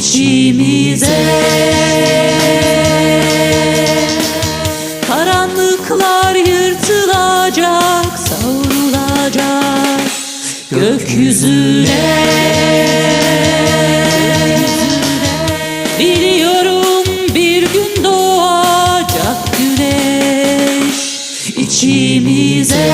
içimize Karanlıklar yırtılacak, savrulacak gökyüzüne. Biliyorum bir gün doğacak güneş içimize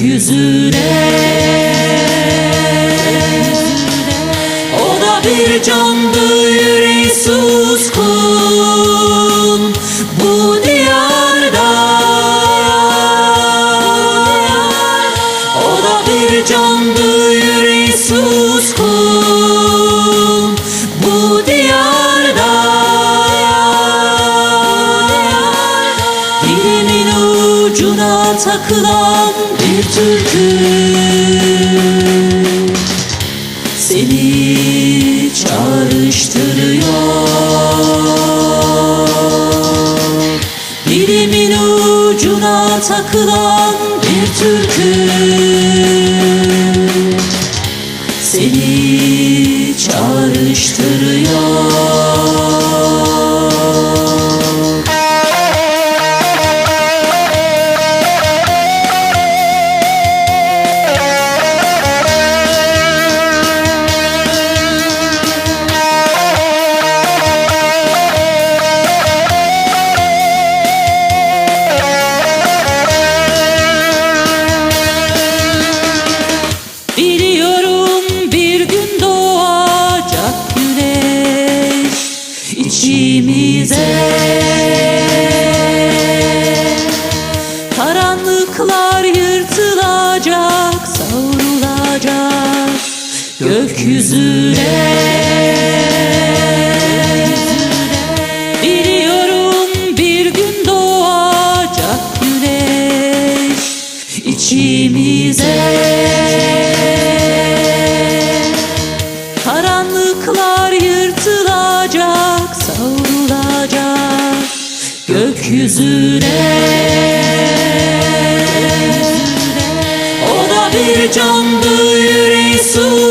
gökyüzüne O da bir candı yüreği suskun. Bu diyarda. O da bir candı yüreği suskun ucuna takılan bir türkü. Seni çağrıştırıyor. Dilimin ucuna takılan bir türkü. Seni çağrıştırıyor gökyüzüne Biliyorum bir gün doğacak güneş içimize. Karanlıklar yırtılacak, savrulacak gökyüzüne. O da bir candı yüreği suskun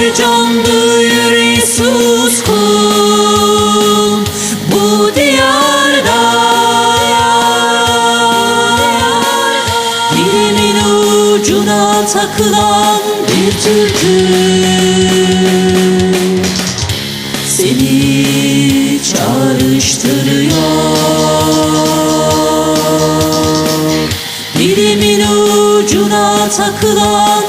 da bir candı yüreği suskun. Bu diyarda Dilimin ucuna takılan bir türkü. Seni çağrıştırıyor. Dilimin ucuna takılan